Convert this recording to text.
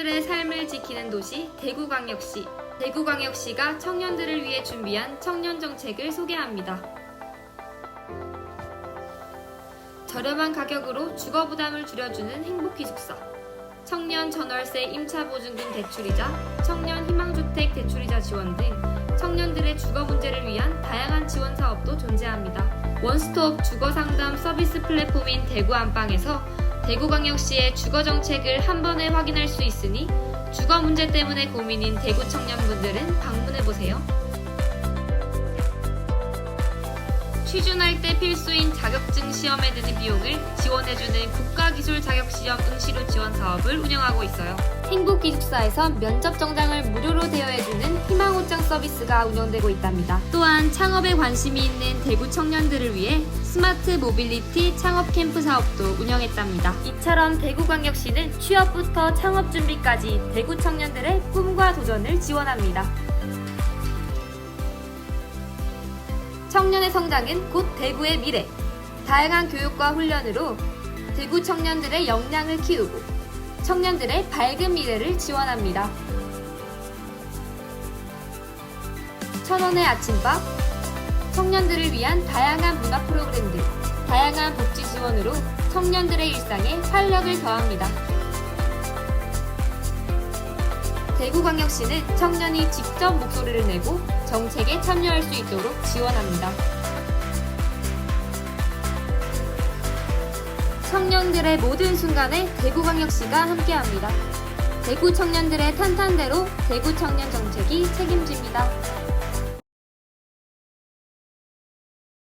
청년들의 삶을 지키는 도시 대구광역시. 대구광역시가 청년들을 위해 준비한 청년 정책을 소개합니다. 저렴한 가격으로 주거 부담을 줄여주는 행복 기숙사. 청년 전월세 임차 보증금 대출이자 청년 희망주택 대출이자 지원 등 청년들의 주거 문제를 위한 다양한 지원 사업도 존재합니다. 원스톱 주거 상담 서비스 플랫폼인 대구 안방에서 대구광역시의 주거 정책을 한 번에 확인할 수 있으니 주거 문제 때문에 고민인 대구 청년분들은 방문해 보세요. 취준할 때 필수인 시험에 드는 비용을 지원해주는 국가기술 자격시험 응시료 지원 사업을 운영하고 있어요. 행복기숙사에서 면접 정장을 무료로 대여해주는 희망 옷장 서비스가 운영되고 있답니다. 또한 창업에 관심이 있는 대구 청년들을 위해 스마트 모빌리티 창업 캠프 사업도 운영했답니다. 이처럼 대구광역시는 취업부터 창업 준비까지 대구 청년들의 꿈과 도전을 지원합니다. 청년의 성장은 곧 대구의 미래. 다양한 교육과 훈련으로 대구 청년들의 역량을 키우고 청년들의 밝은 미래를 지원합니다. 천원의 아침밥, 청년들을 위한 다양한 문화 프로그램들, 다양한 복지 지원으로 청년들의 일상에 활력을 더합니다. 대구광역시는 청년이 직접 목소리를 내고 정책에 참여할 수 있도록 지원합니다. 청년들의 모든 순간에 대구광역시가 함께합니다. 대구 청년들의 탄탄대로 대구 청년 정책이 책임집니다.